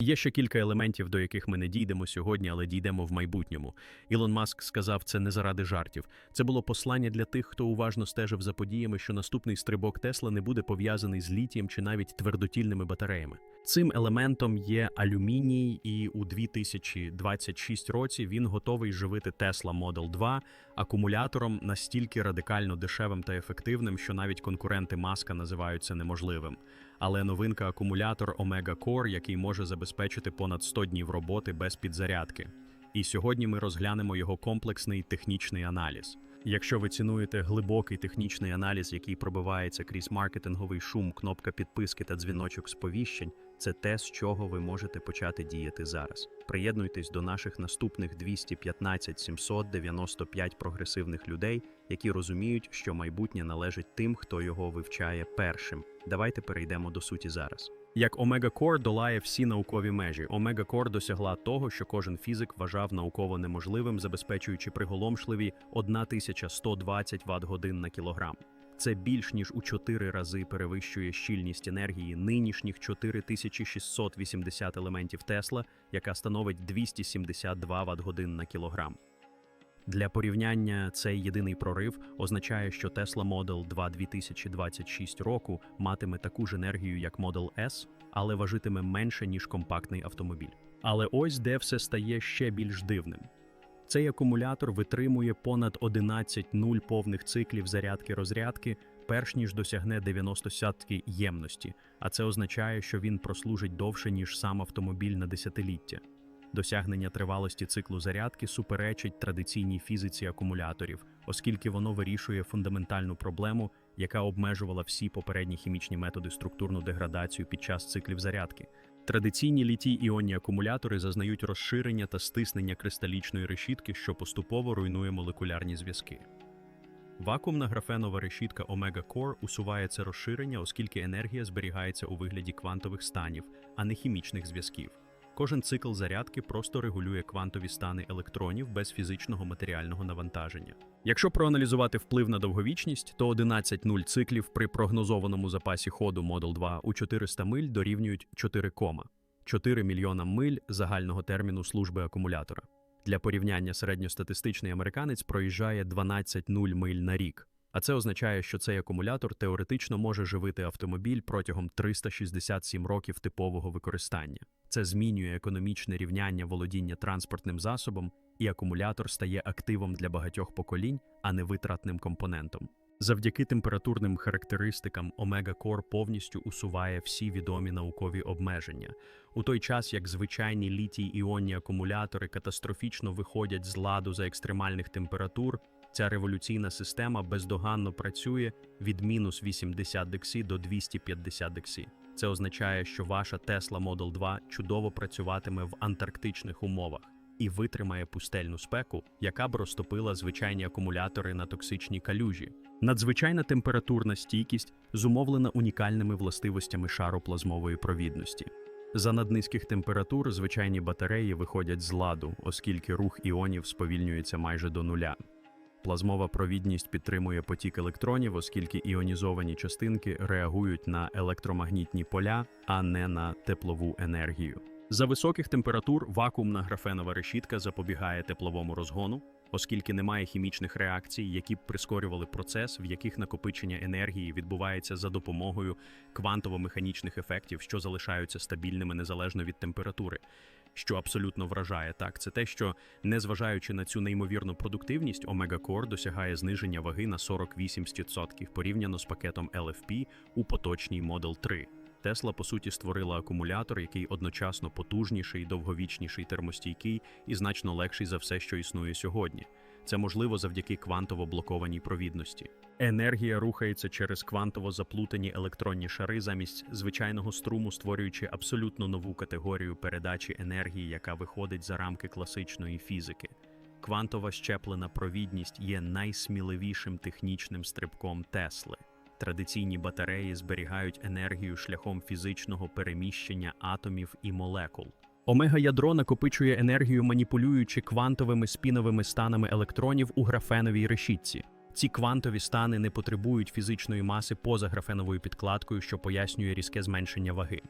Є ще кілька елементів, до яких ми не дійдемо сьогодні, але дійдемо в майбутньому. Ілон Маск сказав це не заради жартів. Це було послання для тих, хто уважно стежив за подіями, що наступний стрибок Тесла не буде пов'язаний з літієм чи навіть твердотільними батареями. Цим елементом є алюміній, і у 2026 році він готовий живити Tesla Model 2 акумулятором настільки радикально дешевим та ефективним, що навіть конкуренти Маска називають це неможливим. Але новинка акумулятор Omega Core, який може забезпечити понад 100 днів роботи без підзарядки. І сьогодні ми розглянемо його комплексний технічний аналіз. Якщо ви цінуєте глибокий технічний аналіз, який пробивається крізь маркетинговий шум, кнопка підписки та дзвіночок сповіщень, це те, з чого ви можете почати діяти зараз. Приєднуйтесь до наших наступних 215 795 прогресивних людей, які розуміють, що майбутнє належить тим, хто його вивчає першим. Давайте перейдемо до суті зараз. Як Omega Core долає всі наукові межі, Omega Core досягла того, що кожен фізик вважав науково неможливим, забезпечуючи приголомшливі 1120 Вт-годин на кілограм. Це більш ніж у 4 рази перевищує щільність енергії нинішніх 4680 елементів Тесла, яка становить 272 Вт-годин на кілограм. Для порівняння цей єдиний прорив означає, що Tesla Model 2 2026 року матиме таку ж енергію, як Model S, але важитиме менше, ніж компактний автомобіль. Але ось де все стає ще більш дивним. Цей акумулятор витримує понад 11 нуль повних циклів зарядки-розрядки, перш ніж досягне 90 сятки ємності, а це означає, що він прослужить довше, ніж сам автомобіль на десятиліття. Досягнення тривалості циклу зарядки суперечить традиційній фізиці акумуляторів, оскільки воно вирішує фундаментальну проблему, яка обмежувала всі попередні хімічні методи структурну деградацію під час циклів зарядки. Традиційні літій іонні акумулятори зазнають розширення та стиснення кристалічної решітки, що поступово руйнує молекулярні зв'язки. Вакуумна графенова решітка Omega Core усуває це розширення, оскільки енергія зберігається у вигляді квантових станів, а не хімічних зв'язків. Кожен цикл зарядки просто регулює квантові стани електронів без фізичного матеріального навантаження. Якщо проаналізувати вплив на довговічність, то 11 нуль циклів при прогнозованому запасі ходу Model 2 у 400 миль дорівнюють 4, 4 мільйона миль загального терміну служби акумулятора. Для порівняння середньостатистичний американець проїжджає 12 нуль миль на рік. А це означає, що цей акумулятор теоретично може живити автомобіль протягом 367 років типового використання. Це змінює економічне рівняння володіння транспортним засобом, і акумулятор стає активом для багатьох поколінь, а не витратним компонентом. Завдяки температурним характеристикам Core повністю усуває всі відомі наукові обмеження, у той час як звичайні літій іонні акумулятори катастрофічно виходять з ладу за екстремальних температур. Ця революційна система бездоганно працює від мінус 80 дексі до 250 дексі. Це означає, що ваша Tesla Model 2 чудово працюватиме в антарктичних умовах і витримає пустельну спеку, яка б розтопила звичайні акумулятори на токсичній калюжі. Надзвичайна температурна стійкість зумовлена унікальними властивостями шару плазмової провідності. За наднизьких температур звичайні батареї виходять з ладу, оскільки рух іонів сповільнюється майже до нуля. Плазмова провідність підтримує потік електронів, оскільки іонізовані частинки реагують на електромагнітні поля, а не на теплову енергію. За високих температур вакуумна графенова решітка запобігає тепловому розгону, оскільки немає хімічних реакцій, які б прискорювали процес, в яких накопичення енергії відбувається за допомогою квантово-механічних ефектів, що залишаються стабільними незалежно від температури. Що абсолютно вражає, так це те, що незважаючи на цю неймовірну продуктивність, Omega Core досягає зниження ваги на 48% порівняно з пакетом LFP у поточній Model 3. Тесла, по суті, створила акумулятор, який одночасно потужніший, довговічніший, термостійкий і значно легший за все, що існує сьогодні. Це можливо завдяки квантово блокованій провідності. Енергія рухається через квантово заплутані електронні шари замість звичайного струму, створюючи абсолютно нову категорію передачі енергії, яка виходить за рамки класичної фізики. Квантова щеплена провідність є найсміливішим технічним стрибком Тесли. Традиційні батареї зберігають енергію шляхом фізичного переміщення атомів і молекул. Омега-ядро накопичує енергію, маніпулюючи квантовими спіновими станами електронів у графеновій решітці. Ці квантові стани не потребують фізичної маси поза графеновою підкладкою, що пояснює різке зменшення ваги.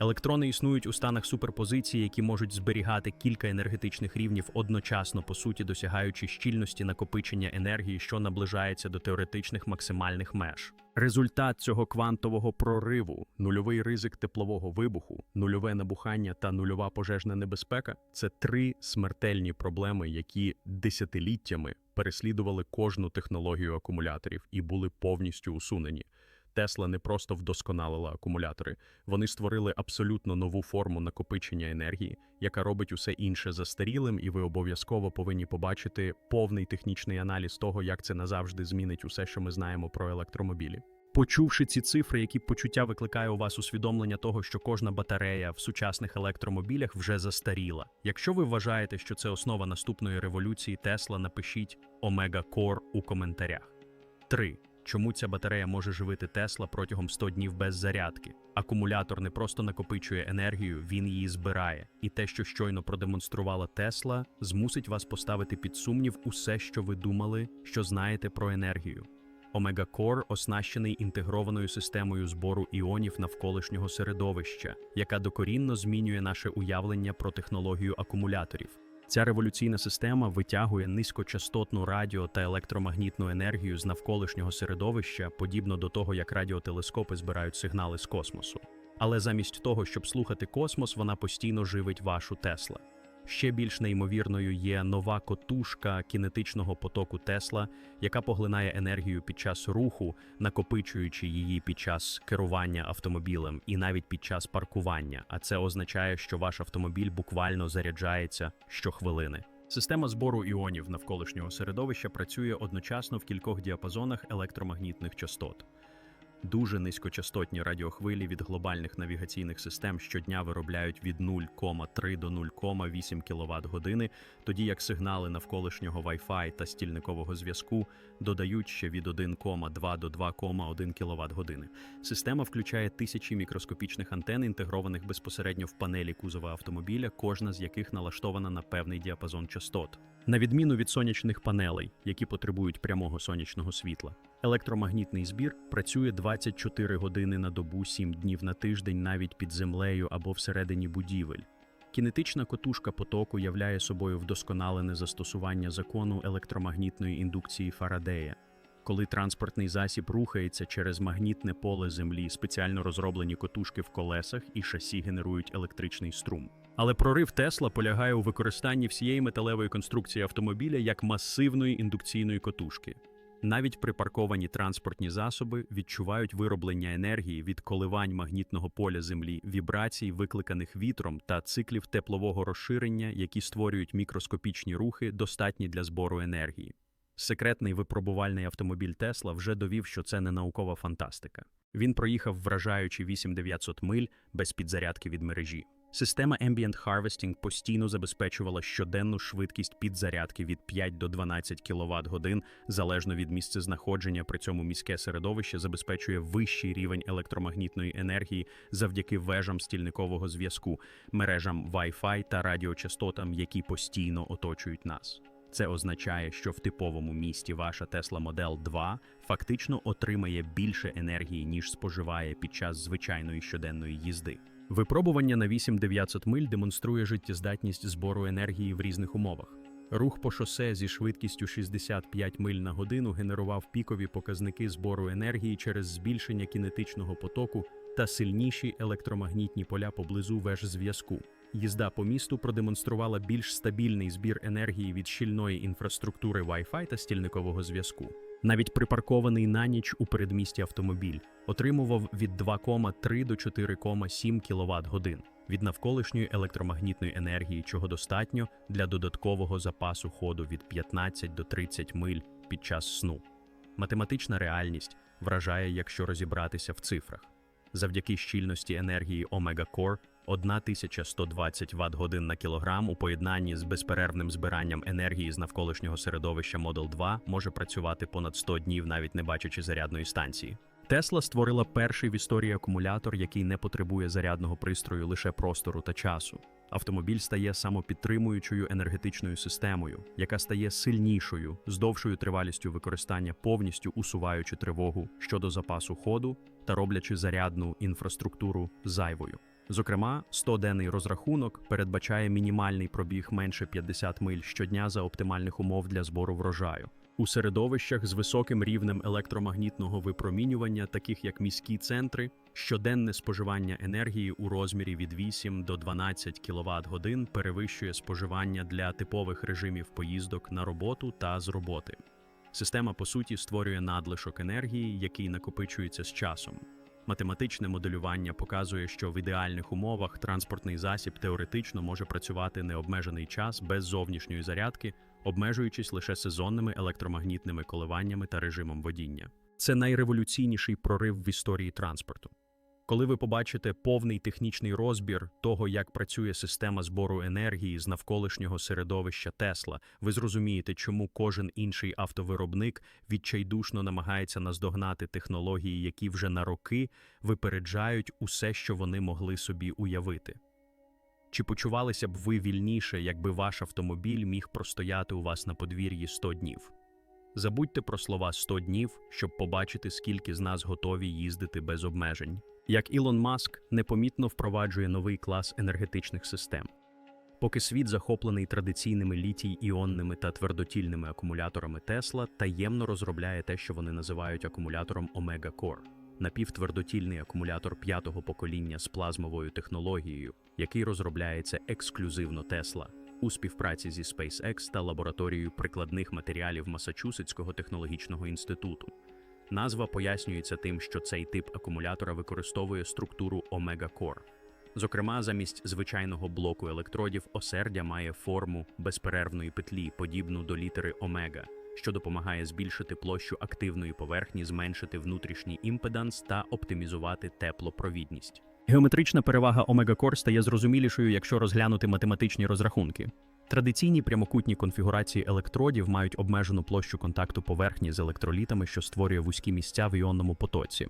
Електрони існують у станах суперпозиції, які можуть зберігати кілька енергетичних рівнів одночасно, по суті, досягаючи щільності накопичення енергії, що наближається до теоретичних максимальних меж. Результат цього квантового прориву, нульовий ризик теплового вибуху, нульове набухання та нульова пожежна небезпека це три смертельні проблеми, які десятиліттями переслідували кожну технологію акумуляторів і були повністю усунені. Тесла не просто вдосконалила акумулятори, вони створили абсолютно нову форму накопичення енергії, яка робить усе інше застарілим, і ви обов'язково повинні побачити повний технічний аналіз того, як це назавжди змінить усе, що ми знаємо про електромобілі. Почувши ці цифри, які почуття викликає у вас усвідомлення того, що кожна батарея в сучасних електромобілях вже застаріла. Якщо ви вважаєте, що це основа наступної революції Тесла, напишіть Omega Core у коментарях. 3. Чому ця батарея може живити Тесла протягом 100 днів без зарядки? Акумулятор не просто накопичує енергію, він її збирає. І те, що щойно продемонструвала Тесла, змусить вас поставити під сумнів усе, що ви думали, що знаєте про енергію. Omega Core оснащений інтегрованою системою збору іонів навколишнього середовища, яка докорінно змінює наше уявлення про технологію акумуляторів. Ця революційна система витягує низькочастотну радіо та електромагнітну енергію з навколишнього середовища, подібно до того, як радіотелескопи збирають сигнали з космосу. Але замість того, щоб слухати космос, вона постійно живить вашу Тесла. Ще більш неймовірною є нова котушка кінетичного потоку Тесла, яка поглинає енергію під час руху, накопичуючи її під час керування автомобілем і навіть під час паркування. А це означає, що ваш автомобіль буквально заряджається щохвилини. Система збору іонів навколишнього середовища працює одночасно в кількох діапазонах електромагнітних частот. Дуже низькочастотні радіохвилі від глобальних навігаційних систем щодня виробляють від 0,3 до 0,8 кВт години, тоді як сигнали навколишнього Wi-Fi та стільникового зв'язку додають ще від 1,2 до 2,1 кВт години. Система включає тисячі мікроскопічних антен, інтегрованих безпосередньо в панелі кузова автомобіля, кожна з яких налаштована на певний діапазон частот. На відміну від сонячних панелей, які потребують прямого сонячного світла, електромагнітний збір працює 24 години на добу, 7 днів на тиждень, навіть під землею або всередині будівель. Кінетична котушка потоку являє собою вдосконалене застосування закону електромагнітної індукції Фарадея. Коли транспортний засіб рухається через магнітне поле землі, спеціально розроблені котушки в колесах і шасі генерують електричний струм. Але прорив Тесла полягає у використанні всієї металевої конструкції автомобіля як масивної індукційної котушки. Навіть припарковані транспортні засоби відчувають вироблення енергії від коливань магнітного поля Землі, вібрацій, викликаних вітром та циклів теплового розширення, які створюють мікроскопічні рухи, достатні для збору енергії. Секретний випробувальний автомобіль Тесла вже довів, що це не наукова фантастика. Він проїхав вражаючі 8900 миль без підзарядки від мережі. Система Ambient Harvesting постійно забезпечувала щоденну швидкість підзарядки від 5 до 12 кВт годин залежно від місцезнаходження. При цьому міське середовище забезпечує вищий рівень електромагнітної енергії завдяки вежам стільникового зв'язку, мережам Wi-Fi та радіочастотам, які постійно оточують нас. Це означає, що в типовому місті ваша Tesla Model 2 фактично отримає більше енергії, ніж споживає під час звичайної щоденної їзди. Випробування на 8900 миль демонструє життєздатність збору енергії в різних умовах. Рух по шосе зі швидкістю 65 миль на годину генерував пікові показники збору енергії через збільшення кінетичного потоку та сильніші електромагнітні поля поблизу веж зв'язку. Їзда по місту продемонструвала більш стабільний збір енергії від щільної інфраструктури Wi-Fi та стільникового зв'язку. Навіть припаркований на ніч у передмісті автомобіль отримував від 2,3 до 4,7 кВт годин від навколишньої електромагнітної енергії, чого достатньо для додаткового запасу ходу від 15 до 30 миль під час сну. Математична реальність вражає, якщо розібратися в цифрах. Завдяки щільності енергії Omega Core 1120 Вт годин на кілограм у поєднанні з безперервним збиранням енергії з навколишнього середовища Model 2 може працювати понад 100 днів, навіть не бачачи зарядної станції. Тесла створила перший в історії акумулятор, який не потребує зарядного пристрою лише простору та часу. Автомобіль стає самопідтримуючою енергетичною системою, яка стає сильнішою з довшою тривалістю використання, повністю усуваючи тривогу щодо запасу ходу та роблячи зарядну інфраструктуру зайвою. Зокрема, 100-денний розрахунок передбачає мінімальний пробіг менше 50 миль щодня за оптимальних умов для збору врожаю. У середовищах з високим рівнем електромагнітного випромінювання, таких як міські центри, щоденне споживання енергії у розмірі від 8 до 12 кВт годин перевищує споживання для типових режимів поїздок на роботу та з роботи. Система, по суті, створює надлишок енергії, який накопичується з часом. Математичне моделювання показує, що в ідеальних умовах транспортний засіб теоретично може працювати необмежений час без зовнішньої зарядки, обмежуючись лише сезонними електромагнітними коливаннями та режимом водіння. Це найреволюційніший прорив в історії транспорту. Коли ви побачите повний технічний розбір того, як працює система збору енергії з навколишнього середовища Тесла, ви зрозумієте, чому кожен інший автовиробник відчайдушно намагається наздогнати технології, які вже на роки випереджають усе, що вони могли собі уявити. Чи почувалися б ви вільніше, якби ваш автомобіль міг простояти у вас на подвір'ї 100 днів? Забудьте про слова 100 днів, щоб побачити, скільки з нас готові їздити без обмежень. Як Ілон Маск непомітно впроваджує новий клас енергетичних систем. Поки світ захоплений традиційними літій-іонними та твердотільними акумуляторами Тесла, таємно розробляє те, що вони називають акумулятором Core – напівтвердотільний акумулятор п'ятого покоління з плазмовою технологією, який розробляється ексклюзивно Тесла у співпраці зі SpaceX та лабораторією прикладних матеріалів Масачусетського технологічного інституту. Назва пояснюється тим, що цей тип акумулятора використовує структуру Core. Зокрема, замість звичайного блоку електродів осердя має форму безперервної петлі, подібну до літери омега, що допомагає збільшити площу активної поверхні, зменшити внутрішній імпеданс та оптимізувати теплопровідність. Геометрична перевага Core стає зрозумілішою, якщо розглянути математичні розрахунки. Традиційні прямокутні конфігурації електродів мають обмежену площу контакту поверхні з електролітами, що створює вузькі місця в іонному потоці.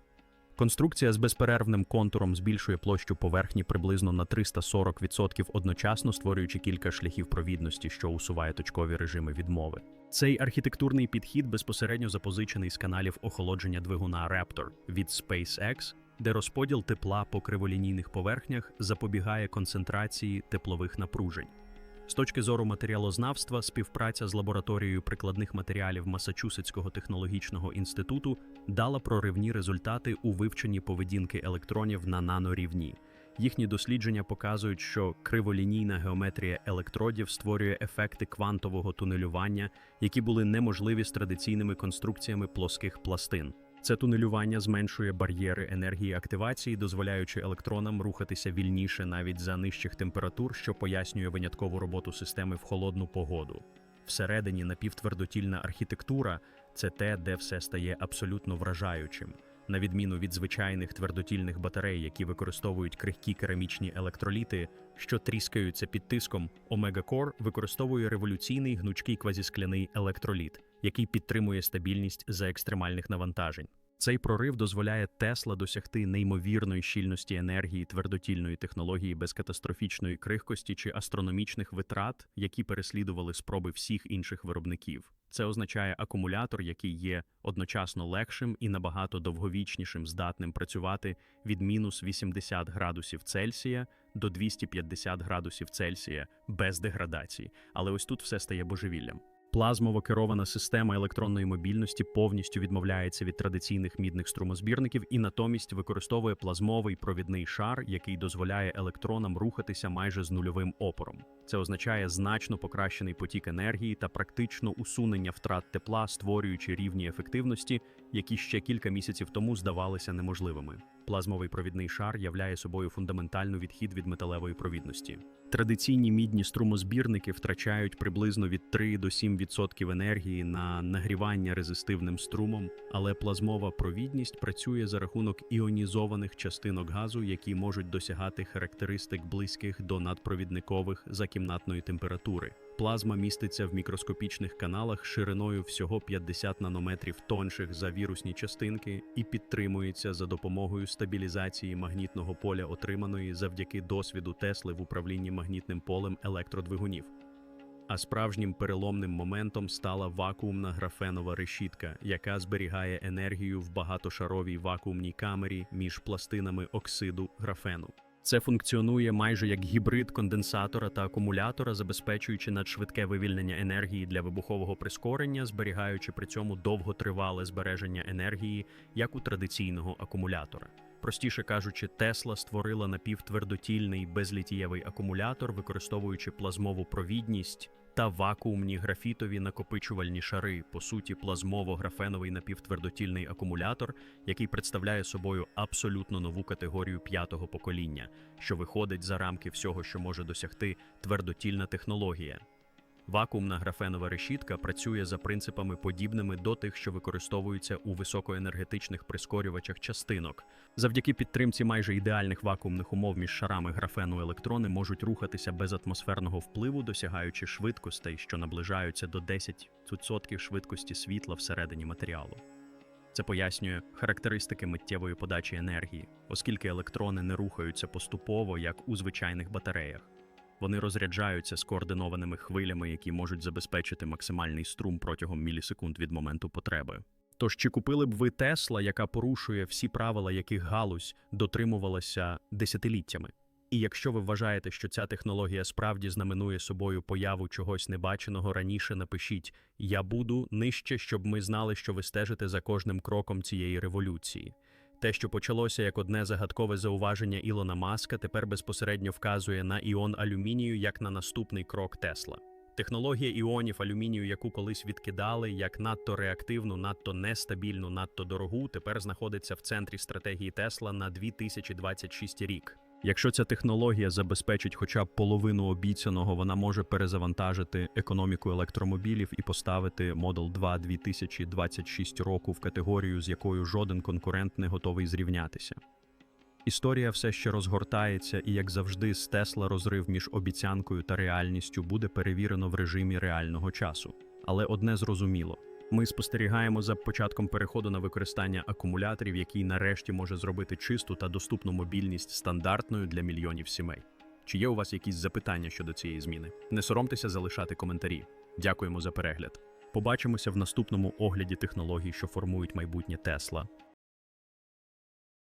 Конструкція з безперервним контуром збільшує площу поверхні приблизно на 340% одночасно створюючи кілька шляхів провідності, що усуває точкові режими відмови. Цей архітектурний підхід безпосередньо запозичений з каналів охолодження двигуна Raptor від SpaceX, де розподіл тепла по криволінійних поверхнях запобігає концентрації теплових напружень. З точки зору матеріалознавства, співпраця з лабораторією прикладних матеріалів Масачусетського технологічного інституту дала проривні результати у вивченні поведінки електронів на нанорівні. Їхні дослідження показують, що криволінійна геометрія електродів створює ефекти квантового тунелювання, які були неможливі з традиційними конструкціями плоских пластин. Це тунелювання зменшує бар'єри енергії активації, дозволяючи електронам рухатися вільніше навіть за нижчих температур, що пояснює виняткову роботу системи в холодну погоду. Всередині напівтвердотільна архітектура це те, де все стає абсолютно вражаючим. На відміну від звичайних твердотільних батарей, які використовують крихкі керамічні електроліти, що тріскаються під тиском, Omega Core використовує революційний гнучкий квазіскляний електроліт, який підтримує стабільність за екстремальних навантажень. Цей прорив дозволяє Тесла досягти неймовірної щільності енергії твердотільної технології без катастрофічної крихкості чи астрономічних витрат, які переслідували спроби всіх інших виробників. Це означає акумулятор, який є одночасно легшим і набагато довговічнішим, здатним працювати від мінус 80 градусів Цельсія до 250 градусів Цельсія без деградації. Але ось тут все стає божевіллям. Плазмово керована система електронної мобільності повністю відмовляється від традиційних мідних струмозбірників і натомість використовує плазмовий провідний шар, який дозволяє електронам рухатися майже з нульовим опором. Це означає значно покращений потік енергії та практично усунення втрат тепла, створюючи рівні ефективності, які ще кілька місяців тому здавалися неможливими. Плазмовий провідний шар являє собою фундаментальну відхід від металевої провідності. Традиційні мідні струмозбірники втрачають приблизно від 3 до 7% енергії на нагрівання резистивним струмом, але плазмова провідність працює за рахунок іонізованих частинок газу, які можуть досягати характеристик близьких до надпровідникових за кімнатної температури. Плазма міститься в мікроскопічних каналах шириною всього 50 нанометрів тонших за вірусні частинки і підтримується за допомогою стабілізації магнітного поля, отриманої завдяки досвіду Тесли в управлінні магнітним полем електродвигунів. А справжнім переломним моментом стала вакуумна графенова решітка, яка зберігає енергію в багатошаровій вакуумній камері між пластинами оксиду графену. Це функціонує майже як гібрид конденсатора та акумулятора, забезпечуючи надшвидке вивільнення енергії для вибухового прискорення, зберігаючи при цьому довготривале збереження енергії, як у традиційного акумулятора. Простіше кажучи, Тесла створила напівтвердотільний безлітієвий акумулятор, використовуючи плазмову провідність та вакуумні графітові накопичувальні шари, по суті, плазмово-графеновий напівтвердотільний акумулятор, який представляє собою абсолютно нову категорію п'ятого покоління, що виходить за рамки всього, що може досягти твердотільна технологія. Вакуумна графенова решітка працює за принципами подібними до тих, що використовуються у високоенергетичних прискорювачах частинок. Завдяки підтримці майже ідеальних вакуумних умов між шарами графену електрони можуть рухатися без атмосферного впливу, досягаючи швидкостей, що наближаються до 10% швидкості світла всередині матеріалу. Це пояснює характеристики миттєвої подачі енергії, оскільки електрони не рухаються поступово, як у звичайних батареях. Вони розряджаються скоординованими хвилями, які можуть забезпечити максимальний струм протягом мілісекунд від моменту потреби. Тож чи купили б ви Тесла, яка порушує всі правила, яких галузь дотримувалася десятиліттями? І якщо ви вважаєте, що ця технологія справді знаменує собою появу чогось небаченого раніше, напишіть Я буду нижче, щоб ми знали, що ви стежите за кожним кроком цієї революції. Те, що почалося як одне загадкове зауваження Ілона Маска, тепер безпосередньо вказує на іон алюмінію як на наступний крок Тесла. Технологія іонів алюмінію, яку колись відкидали як надто реактивну, надто нестабільну, надто дорогу, тепер знаходиться в центрі стратегії Тесла на 2026 рік. Якщо ця технологія забезпечить хоча б половину обіцяного, вона може перезавантажити економіку електромобілів і поставити Model 2 2026 року в категорію, з якою жоден конкурент не готовий зрівнятися. Історія все ще розгортається, і, як завжди, з Тесла розрив між обіцянкою та реальністю буде перевірено в режимі реального часу. Але одне зрозуміло: ми спостерігаємо за початком переходу на використання акумуляторів, який нарешті може зробити чисту та доступну мобільність стандартною для мільйонів сімей. Чи є у вас якісь запитання щодо цієї зміни? Не соромтеся залишати коментарі. Дякуємо за перегляд. Побачимося в наступному огляді технологій, що формують майбутнє Тесла.